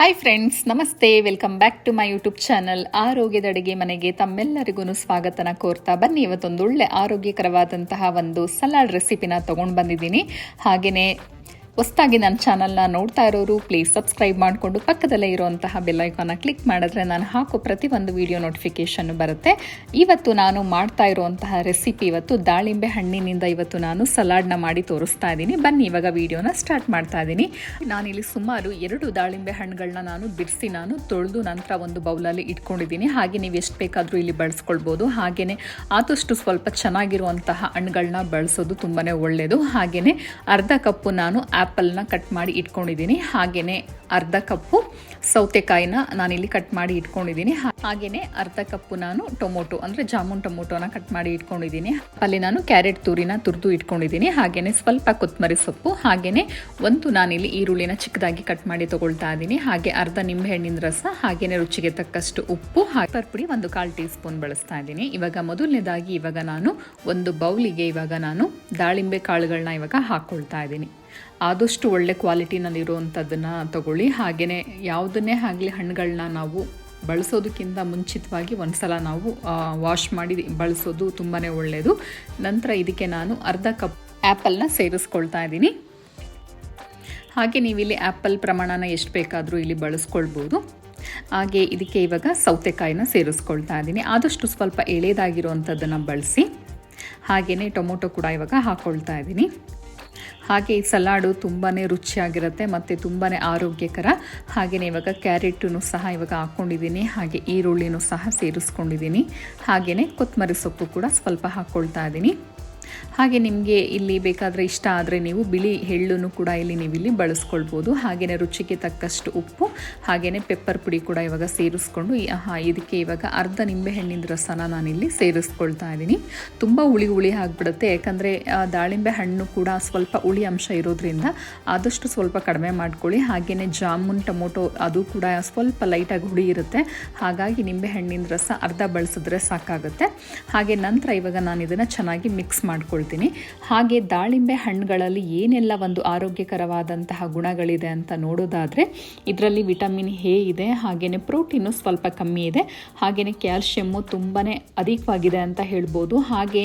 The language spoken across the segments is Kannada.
ಹಾಯ್ ಫ್ರೆಂಡ್ಸ್ ನಮಸ್ತೆ. Welcome back to my YouTube channel ಆರೋಗ್ಯದ ಅಡುಗೆ ಮನೆಗೆ ತಮ್ಮೆಲ್ಲರಿಗೂ ಸ್ವಾಗತನ ಕೋರ್ತಾ ಬನ್ನಿ. ಇವತ್ತೊಂದು ಒಳ್ಳೆ ಆರೋಗ್ಯಕರವಾದಂತಹ ಒಂದು ಸಲಾಡ್ ರೆಸಿಪಿನ ತೊಗೊಂಡು ಬಂದಿದ್ದೀನಿ. ಹಾಗೆಯೇ ಹೊಸದಾಗಿ ನನ್ನ ಚಾನಲ್ನ ನೋಡ್ತಾ ಇರೋರು ಪ್ಲೀಸ್ ಸಬ್ಸ್ಕ್ರೈಬ್ ಮಾಡಿಕೊಂಡು ಪಕ್ಕದಲ್ಲೇ ಇರುವಂತಹ ಬೆಲ್ಲೈಕಾನ ಕ್ಲಿಕ್ ಮಾಡಿದ್ರೆ ನಾನು ಹಾಕೋ ಪ್ರತಿಯೊಂದು ವಿಡಿಯೋ ನೋಟಿಫಿಕೇಷನ್ ಬರುತ್ತೆ. ಇವತ್ತು ನಾನು ಮಾಡ್ತಾ ಇರುವಂತಹ ರೆಸಿಪಿ ಇವತ್ತು ದಾಳಿಂಬೆ ಹಣ್ಣಿನಿಂದ ಇವತ್ತು ನಾನು ಸಲಾಡ್ನ ಮಾಡಿ ತೋರಿಸ್ತಾ ಇದ್ದೀನಿ. ಬನ್ನಿ, ಇವಾಗ ವಿಡಿಯೋನ ಸ್ಟಾರ್ಟ್ ಮಾಡ್ತಾ ಇದ್ದೀನಿ. ನಾನಿಲ್ಲಿ ಸುಮಾರು ಎರಡು ದಾಳಿಂಬೆ ಹಣ್ಣುಗಳನ್ನ ನಾನು ಬಿಡಿಸಿ ನಾನು ತೊಳೆದು ನಂತರ ಒಂದು ಬೌಲಲ್ಲಿ ಇಟ್ಕೊಂಡಿದ್ದೀನಿ. ಹಾಗೆ ನೀವು ಎಷ್ಟು ಬೇಕಾದರೂ ಇಲ್ಲಿ ಬಳಸ್ಕೊಳ್ಬೋದು. ಹಾಗೆಯೇ ಆದಷ್ಟು ಸ್ವಲ್ಪ ಚೆನ್ನಾಗಿರುವಂತಹ ಹಣ್ಣುಗಳನ್ನ ಬಳಸೋದು ತುಂಬಾ ಒಳ್ಳೆಯದು ಹಾಗೆಯೇ ಅರ್ಧ ಕಪ್ಪು ನಾನು ಆ್ಯಪಲ್ನ ಕಟ್ ಮಾಡಿ ಇಟ್ಕೊಂಡಿದ್ದೀನಿ. ಹಾಗೆಯೇ ಅರ್ಧ ಕಪ್ಪು ಸೌತೆಕಾಯಿನ ನಾನಿಲ್ಲಿ ಕಟ್ ಮಾಡಿ ಇಟ್ಕೊಂಡಿದ್ದೀನಿ. ಹಾಗೆಯೇ ಅರ್ಧ ಕಪ್ಪು ನಾನು ಟೊಮೊಟೊ, ಅಂದರೆ ಜಾಮೂನ್ ಟೊಮೊಟೊನ ಕಟ್ ಮಾಡಿ ಇಟ್ಕೊಂಡಿದ್ದೀನಿ. ಅಲ್ಲಿ ನಾನು ಕ್ಯಾರೆಟ್ ತುರಿನ ತುರಿದು ಇಟ್ಕೊಂಡಿದ್ದೀನಿ. ಹಾಗೆಯೇ ಸ್ವಲ್ಪ ಕೊತ್ತಂಬರಿ ಸೊಪ್ಪು ಹಾಗೆಯೇ ಒಂದು ನಾನಿಲ್ಲಿ ಈರುಳ್ಳಿನ ಚಿಕ್ಕದಾಗಿ ಕಟ್ ಮಾಡಿ ತೊಗೊಳ್ತಾ ಇದ್ದೀನಿ. ಹಾಗೆ ಅರ್ಧ ನಿಂಬೆಹಣ್ಣಿನ ರಸ ಹಾಗೆಯೇ ರುಚಿಗೆ ತಕ್ಕಷ್ಟು ಉಪ್ಪು, ಹಾಗೆ ಪುಡಿ ಒಂದು ಕಾಲು ಟೀ ಸ್ಪೂನ್ ಬಳಸ್ತಾ ಇದ್ದೀನಿ. ಇವಾಗ ಮೊದಲನೇದಾಗಿ ಇವಾಗ ನಾನು ಒಂದು ಬೌಲಿಗೆ ಇವಾಗ ನಾನು ದಾಳಿಂಬೆ ಕಾಳುಗಳನ್ನ ಇವಾಗ ಹಾಕ್ಕೊಳ್ತಾ ಇದ್ದೀನಿ. ಆದಷ್ಟು ಒಳ್ಳೆ ಕ್ವಾಲಿಟಿನಲ್ಲಿರುವಂಥದ್ದನ್ನು ತಗೊಳ್ಳಿ. ಹಾಗೆಯೇ ಯಾವುದನ್ನೇ ಆಗಲಿ ಹಣ್ಣುಗಳನ್ನ ನಾವು ಬಳಸೋದಕ್ಕಿಂತ ಮುಂಚಿತವಾಗಿ ಒಂದು ಸಲ ನಾವು ವಾಶ್ ಮಾಡಿ ಬಳಸೋದು ತುಂಬಾ ಒಳ್ಳೆಯದು ನಂತರ ಇದಕ್ಕೆ ನಾನು ಅರ್ಧ ಕಪ್ ಆ್ಯಪಲ್ನ ಸೇರಿಸ್ಕೊಳ್ತಾ ಇದ್ದೀನಿ. ಹಾಗೆ ನೀವಿಲ್ಲಿ ಆ್ಯಪಲ್ ಪ್ರಮಾಣನ ಎಷ್ಟು ಬೇಕಾದರೂ ಇಲ್ಲಿ ಬಳಸ್ಕೊಳ್ಬೋದು. ಹಾಗೆ ಇದಕ್ಕೆ ಇವಾಗ ಸೌತೆಕಾಯಿನ ಸೇರಿಸ್ಕೊಳ್ತಾ ಇದ್ದೀನಿ. ಆದಷ್ಟು ಸ್ವಲ್ಪ ಎಳೆದಾಗಿರುವಂಥದ್ದನ್ನು ಬಳಸಿ. ಹಾಗೆಯೇ ಟೊಮೊಟೊ ಕೂಡ ಇವಾಗ ಹಾಕ್ಕೊಳ್ತಾ ಇದ್ದೀನಿ. ಹಾಗೆ ಈ ಸಲಾಡು ತುಂಬಾ ರುಚಿಯಾಗಿರುತ್ತೆ ಮತ್ತು ತುಂಬಾ ಆರೋಗ್ಯಕರ. ಹಾಗೆಯೇ ಇವಾಗ ಕ್ಯಾರೆಟನ್ನು ಸಹ ಇವಾಗ ಹಾಕ್ಕೊಂಡಿದ್ದೀನಿ ಹಾಗೆ ಈರುಳ್ಳಿನೂ ಸಹ ಸೇರಿಸ್ಕೊಂಡಿದ್ದೀನಿ. ಹಾಗೆಯೇ ಕೊತ್ತಂಬರಿ ಸೊಪ್ಪು ಕೂಡ ಸ್ವಲ್ಪ ಹಾಕ್ಕೊಳ್ತಾ ಇದ್ದೀನಿ. ಹಾಗೆ ನಿಮಗೆ ಇಲ್ಲಿ ಬೇಕಾದರೆ ಇಷ್ಟ ಆದರೆ ನೀವು ಬಿಳಿ ಎಳ್ಳನ್ನು ಕೂಡ ಇಲ್ಲಿ ನೀವು ಇಲ್ಲಿ ಬಳಸ್ಕೊಳ್ಬೋದು. ಹಾಗೆಯೇ ರುಚಿಗೆ ತಕ್ಕಷ್ಟು ಉಪ್ಪು ಹಾಗೆಯೇ ಪೆಪ್ಪರ್ ಪುಡಿ ಕೂಡ ಇವಾಗ ಸೇರಿಸ್ಕೊಂಡು ಇದಕ್ಕೆ ಇವಾಗ ಅರ್ಧ ನಿಂಬೆ ಹಣ್ಣಿನ ರಸನ ನಾನಿಲ್ಲಿ ಸೇರಿಸ್ಕೊಳ್ತಾ ಇದ್ದೀನಿ. ತುಂಬ ಹುಳಿ ಹುಳಿ ಆಗಿಬಿಡುತ್ತೆ. ಯಾಕಂದರೆ ದಾಳಿಂಬೆ ಹಣ್ಣು ಕೂಡ ಸ್ವಲ್ಪ ಹುಳಿ ಅಂಶ ಇರೋದ್ರಿಂದ ಆದಷ್ಟು ಸ್ವಲ್ಪ ಕಡಿಮೆ ಮಾಡ್ಕೊಳ್ಳಿ. ಹಾಗೆಯೇ ಜಾಮೂನ್, ಟೊಮೊಟೊ ಅದು ಕೂಡ ಸ್ವಲ್ಪ ಲೈಟಾಗಿ ಹುಳಿ ಇರುತ್ತೆ. ಹಾಗಾಗಿ ನಿಂಬೆಹಣ್ಣಿನ ರಸ ಅರ್ಧ ಬಳಸಿದ್ರೆ ಸಾಕಾಗುತ್ತೆ. ಹಾಗೆ ನಂತರ ಇವಾಗ ನಾನು ಇದನ್ನು ಚೆನ್ನಾಗಿ ಮಿಕ್ಸ್ ಮಾಡ್ಕೊಳ್ತೀನಿ. ಹಾಗೆ ದಾಳಿಂಬೆ ಹಣ್ಣುಗಳಲ್ಲಿ ಏನೆಲ್ಲ ಒಂದು ಆರೋಗ್ಯಕರವಾದಂತಹ ಗುಣಗಳಿದೆ ಅಂತ ನೋಡೋದಾದರೆ, ಇದರಲ್ಲಿ ವಿಟಮಿನ್ ಎ ಇದೆ ಹಾಗೆಯೇ ಪ್ರೋಟೀನು ಸ್ವಲ್ಪ ಕಮ್ಮಿ ಇದೆ ಹಾಗೆಯೇ ಕ್ಯಾಲ್ಶಿಯಮ್ಮು ತುಂಬಾ ಅಧಿಕವಾಗಿದೆ ಅಂತ ಹೇಳ್ಬೋದು. ಹಾಗೆ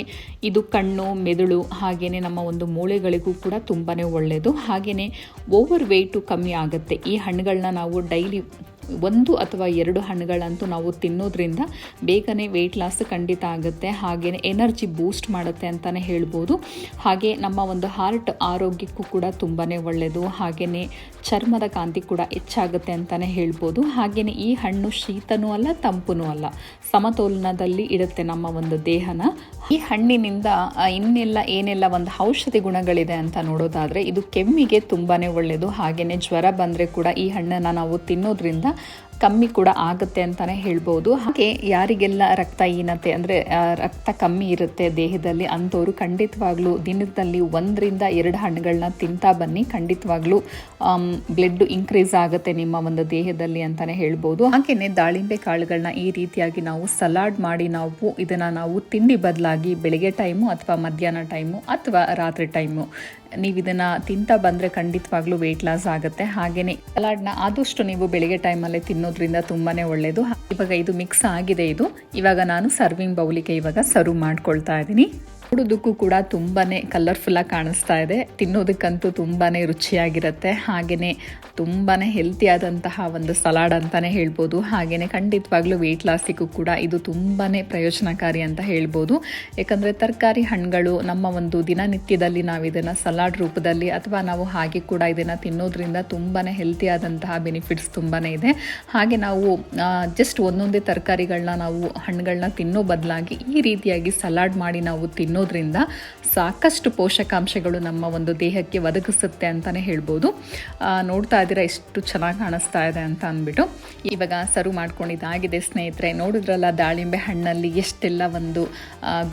ಇದು ಕಣ್ಣು, ಮೆದುಳು ಹಾಗೆಯೇ ನಮ್ಮ ಒಂದು ಮೂಳೆಗಳಿಗೂ ಕೂಡ ತುಂಬಾ ಒಳ್ಳೆಯದು ಹಾಗೆಯೇ ಓವರ್ ವೆಯ್ಟು ಕಮ್ಮಿ ಆಗುತ್ತೆ. ಈ ಹಣ್ಣುಗಳನ್ನ ನಾವು ಡೈಲಿ ಒಂದು ಅಥವಾ ಎರಡು ಹಣ್ಣುಗಳಂತೂ ನಾವು ತಿನ್ನೋದ್ರಿಂದ ಬೇಗನೆ ವೆಯ್ಟ್ ಲಾಸ್ ಖಂಡಿತ ಆಗುತ್ತೆ. ಹಾಗೆಯೇ ಎನರ್ಜಿ ಬೂಸ್ಟ್ ಮಾಡುತ್ತೆ ಅಂತಲೇ ಹೇಳ್ಬೋದು. ಹಾಗೆ ನಮ್ಮ ಒಂದು ಹಾರ್ಟ್ ಆರೋಗ್ಯಕ್ಕೂ ಕೂಡ ತುಂಬಾ ಒಳ್ಳೆಯದು ಹಾಗೆಯೇ ಚರ್ಮದ ಕಾಂತಿ ಕೂಡ ಹೆಚ್ಚಾಗುತ್ತೆ ಅಂತಲೇ ಹೇಳ್ಬೋದು. ಹಾಗೆಯೇ ಈ ಹಣ್ಣು ಶೀತನೂ ಅಲ್ಲ ತಂಪೂ ಅಲ್ಲ. ಸಮತೋಲನದಲ್ಲಿ ಇಡುತ್ತೆ ನಮ್ಮ ಒಂದು ದೇಹನ. ಈ ಹಣ್ಣಿನಿಂದ ಇನ್ನೆಲ್ಲ ಏನೆಲ್ಲ ಒಂದು ಔಷಧಿ ಗುಣಗಳಿದೆ ಅಂತ ನೋಡೋದಾದರೆ ಇದು ಕೆಮ್ಮಿಗೆ ತುಂಬಾ ಒಳ್ಳೆಯದು ಹಾಗೆಯೇ ಜ್ವರ ಬಂದರೆ ಕೂಡ ಈ ಹಣ್ಣನ್ನು ನಾವು ತಿನ್ನೋದ್ರಿಂದ ಕಮ್ಮಿ ಕೂಡ ಆಗುತ್ತೆ ಅಂತಲೇ ಹೇಳ್ಬೋದು. ಹಾಗೆ ಯಾರಿಗೆಲ್ಲ ರಕ್ತಹೀನತೆ ಅಂದರೆ ರಕ್ತ ಕಮ್ಮಿ ಇರುತ್ತೆ ದೇಹದಲ್ಲಿ ಅಂಥವ್ರು ಖಂಡಿತವಾಗ್ಲೂ ದಿನದಲ್ಲಿ ಒಂದರಿಂದ ಎರಡು ಹಣ್ಣುಗಳನ್ನ ತಿಂತಾ ಬನ್ನಿ. ಖಂಡಿತವಾಗ್ಲೂ ಬ್ಲಡ್ ಇನ್ಕ್ರೀಸ್ ಆಗುತ್ತೆ ನಿಮ್ಮ ಒಂದು ದೇಹದಲ್ಲಿ ಅಂತಲೇ ಹೇಳ್ಬೋದು. ಹಾಗೆಯೇ ದಾಳಿಂಬೆ ಕಾಳುಗಳನ್ನ ಈ ರೀತಿಯಾಗಿ ನಾವು ಸಲಾಡ್ ಮಾಡಿ ನಾವು ಇದನ್ನು ನಾವು ತಿಂಡಿ ಬದಲಾಗಿ ಬೆಳಗ್ಗೆ ಟೈಮು ಅಥವಾ ಮಧ್ಯಾಹ್ನ ಟೈಮು ಅಥವಾ ರಾತ್ರಿ ಟೈಮು ನೀವು ಇದನ್ನು ತಿಂತಾ ಬಂದರೆ ಖಂಡಿತವಾಗ್ಲೂ ವೆಯ್ಟ್ ಲಾಸ್ ಆಗುತ್ತೆ. ಹಾಗೆಯೇ ಸಲಾಡ್ನ ಆದಷ್ಟು ನೀವು ಬೆಳಿಗ್ಗೆ ಟೈಮಲ್ಲೇ ತಿನ್ನೋದ್ರಿಂದ ತುಂಬಾ ಒಳ್ಳೆಯದು ಇವಾಗ ಇದು ಮಿಕ್ಸ್ ಆಗಿದೆ ಇದು. ಇವಾಗ ನಾನು ಸರ್ವಿಂಗ್ ಬೌಲಿಗೆ ಇವಾಗ ಸರ್ವ್ ಮಾಡ್ಕೊಳ್ತಾ ಇದ್ದೀನಿ. ನೋಡೋದಕ್ಕೂ ಕೂಡ ತುಂಬಾ ಕಲರ್ಫುಲ್ಲಾಗಿ ಕಾಣಿಸ್ತಾ ಇದೆ. ತಿನ್ನೋದಕ್ಕಂತೂ ತುಂಬಾ ರುಚಿಯಾಗಿರುತ್ತೆ. ಹಾಗೆಯೇ ತುಂಬಾ ಹೆಲ್ತಿಯಾದಂತಹ ಒಂದು ಸಲಾಡ್ ಅಂತಲೇ ಹೇಳ್ಬೋದು. ಹಾಗೆಯೇ ಖಂಡಿತವಾಗ್ಲೂ ವೆಯ್ಟ್ ಲಾಸಿಗೂ ಕೂಡ ಇದು ತುಂಬಾ ಪ್ರಯೋಜನಕಾರಿ ಅಂತ ಹೇಳ್ಬೋದು. ಯಾಕಂದರೆ ತರಕಾರಿ ಹಣ್ಣುಗಳು ನಮ್ಮ ಒಂದು ದಿನನಿತ್ಯದಲ್ಲಿ ನಾವು ಇದನ್ನು ಸಲಾಡ್ ರೂಪದಲ್ಲಿ ಅಥವಾ ನಾವು ಹಾಗೆ ಕೂಡ ಇದನ್ನು ತಿನ್ನೋದ್ರಿಂದ ತುಂಬಾ ಹೆಲ್ತಿಯಾದಂತಹ ಬೆನಿಫಿಟ್ಸ್ ತುಂಬಾ ಇದೆ. ಹಾಗೆ ನಾವು ಜಸ್ಟ್ ಒಂದೊಂದೇ ತರಕಾರಿಗಳನ್ನ ನಾವು ಹಣ್ಣುಗಳನ್ನ ತಿನ್ನೋ ಬದಲಾಗಿ ಈ ರೀತಿಯಾಗಿ ಸಲಾಡ್ ಮಾಡಿ ನಾವು ತಿನ್ನೋದ್ರಿಂದ ಸಾಕಷ್ಟು ಪೋಷಕಾಂಶಗಳು ನಮ್ಮ ಒಂದು ದೇಹಕ್ಕೆ ಒದಗಿಸುತ್ತೆ ಅಂತಲೇ ಹೇಳ್ಬೋದು. ನೋಡ್ತಾ ಇದ್ದೀರಾ ಎಷ್ಟು ಚೆನ್ನಾಗಿ ಕಾಣಿಸ್ತಾ ಇದೆ ಅಂತ ಅಂದ್ಬಿಟ್ಟು. ಇವಾಗ ಸರ್ವ್ ಮಾಡ್ಕೊಂಡಿದ್ದಾಗಿದೆ ಸ್ನೇಹಿತರೆ, ನೋಡಿದ್ರಲ್ಲ ದಾಳಿಂಬೆ ಹಣ್ಣಲ್ಲಿ ಎಷ್ಟೆಲ್ಲ ಒಂದು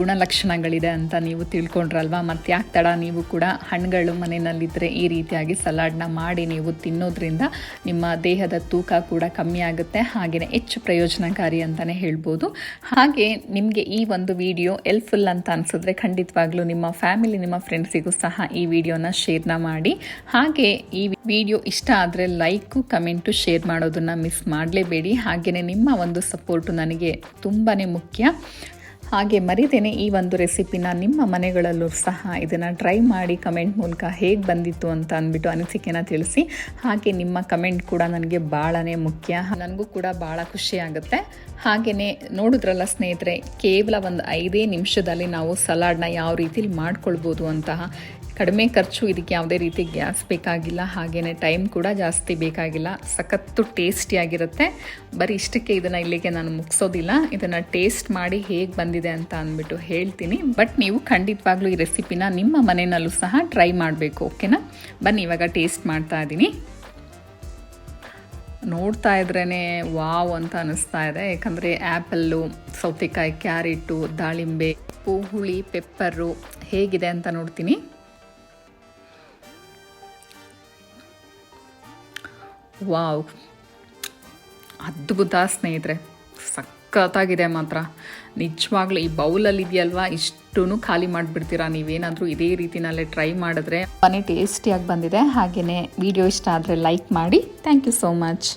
ಗುಣಲಕ್ಷಣಗಳಿದೆ ಅಂತ ನೀವು ತಿಳ್ಕೊಂಡ್ರಲ್ವಾ? ಮತ್ತು ಯಾಕೆ ತಡ ನೀವು ಕೂಡ ಹಣ್ಣುಗಳು ಮನೆಯಲ್ಲಿದ್ದರೆ ಈ ರೀತಿಯಾಗಿ ಸಲಾಡ್ನ ಮಾಡಿ ನೀವು ತಿನ್ನೋದ್ರಿಂದ ನಿಮ್ಮ ದೇಹದ ತೂಕ ಕೂಡ ಕಮ್ಮಿ ಆಗುತ್ತೆ ಹಾಗೆಯೇ ಹೆಚ್ಚು ಪ್ರಯೋಜನಕಾರಿ ಅಂತಲೇ ಹೇಳ್ಬೋದು. ಹಾಗೆ ನಿಮಗೆ ಈ ಒಂದು ವಿಡಿಯೋ ಎಲ್ಫುಲ್ ಅಂತ ಅನಿಸಿದ್ರೆ ಖಂಡಿತವಾಗ್ಲೂ ನಿಮ್ಮ ಫ್ಯಾಮಿಲಿ, ನಿಮ್ಮ ಫ್ರೆಂಡ್ಸಿಗೂ ಸಹ ಈ ವಿಡಿಯೋನ ಶೇರ್ನ ಮಾಡಿ. ಹಾಗೆ ಈ ವಿಡಿಯೋ ಇಷ್ಟ ಆದರೆ ಲೈಕು, ಕಮೆಂಟು, ಶೇರ್ ಮಾಡೋದನ್ನು ಮಿಸ್ ಮಾಡಲೇಬೇಡಿ. ಹಾಗೆಯೇ ನಿಮ್ಮ ಒಂದು ಸಪೋರ್ಟು ನನಗೆ ತುಂಬಾ ಮುಖ್ಯ. ಹಾಗೆ ಮರಿದೇನೆ ಈ ಒಂದು ರೆಸಿಪಿನ ನಿಮ್ಮ ಮನೆಗಳಲ್ಲೂ ಸಹ ಇದನ್ನು ಟ್ರೈ ಮಾಡಿ ಕಮೆಂಟ್ ಮೂಲಕ ಹೇಗೆ ಬಂದಿತ್ತು ಅಂತ ಅಂದ್ಬಿಟ್ಟು ಅನಿಸಿಕೆನ ತಿಳಿಸಿ. ಹಾಗೆ ನಿಮ್ಮ ಕಮೆಂಟ್ ಕೂಡ ನನಗೆ ಭಾಳನೇ ಮುಖ್ಯ. ನನಗೂ ಕೂಡ ಭಾಳ ಖುಷಿ ಆಗುತ್ತೆ. ಹಾಗೆಯೇ ನೋಡಿದ್ರಲ್ಲ ಸ್ನೇಹಿತರೆ, ಕೇವಲ ಒಂದು ಐದೇ ನಿಮಿಷದಲ್ಲಿ ನಾವು ಸಲಾಡ್ನ ಯಾವ ರೀತಿಲಿ ಮಾಡ್ಕೊಳ್ಬೋದು ಅಂತಹ ಕಡಿಮೆ ಖರ್ಚು, ಇದಕ್ಕೆ ಯಾವುದೇ ರೀತಿ ಗ್ಯಾಸ್ ಬೇಕಾಗಿಲ್ಲ. ಹಾಗೆಯೇ ಟೈಮ್ ಕೂಡ ಜಾಸ್ತಿ ಬೇಕಾಗಿಲ್ಲ. ಸಖತ್ತು ಟೇಸ್ಟಿಯಾಗಿರುತ್ತೆ ಬರೀ ಇಷ್ಟಕ್ಕೆ ಇದನ್ನು ಇಲ್ಲಿಗೆ ನಾನು ಮುಗಿಸೋದಿಲ್ಲ. ಇದನ್ನು ಟೇಸ್ಟ್ ಮಾಡಿ ಹೇಗೆ ಬಂದಿದೆ ಅಂತ ಅಂದ್ಬಿಟ್ಟು ಹೇಳ್ತೀನಿ. ಬಟ್ ನೀವು ಖಂಡಿತವಾಗ್ಲೂ ಈ ರೆಸಿಪಿನ ನಿಮ್ಮ ಮನೆಯಲ್ಲೂ ಸಹ ಟ್ರೈ ಮಾಡಬೇಕು, ಓಕೆನಾ? ಬನ್ನಿ, ಇವಾಗ ಟೇಸ್ಟ್ ಮಾಡ್ತಾ ಇದ್ದೀನಿ. ನೋಡ್ತಾ ಇದ್ರೇ ವಾವ್ ಅಂತ ಅನಿಸ್ತಾ ಇದೆ. ಯಾಕಂದರೆ ಆ್ಯಪಲ್ಲು, ಸೌತೆಕಾಯಿ, ಕ್ಯಾರೆಟು, ದಾಳಿಂಬೆ ಉಪ್ಪು ಹುಳಿ ಪೆಪ್ಪರು, ಹೇಗಿದೆ ಅಂತ ನೋಡ್ತೀನಿ. ವಾವ್. ಅದ್ಭುತ ಸ್ನೇಹಿತರೆ, ಸಖತ್ತಾಗಿದೆ ಮಾತ್ರ. ನಿಜವಾಗ್ಲೂ ಈ ಬೌಲಲ್ಲಿ ಇದೆಯಲ್ವಾ ಇಷ್ಟೂ ಖಾಲಿ ಮಾಡಿಬಿಡ್ತೀರಾ? ನೀವೇನಾದರೂ ಇದೇ ರೀತಿನಲ್ಲೇ ಟ್ರೈ ಮಾಡಿದ್ರೆ. ಮನೆ ಟೇಸ್ಟಿಯಾಗಿ ಬಂದಿದೆ. ಹಾಗೆಯೇ ವಿಡಿಯೋ ಇಷ್ಟ ಆದರೆ ಲೈಕ್ ಮಾಡಿ. Thank you so much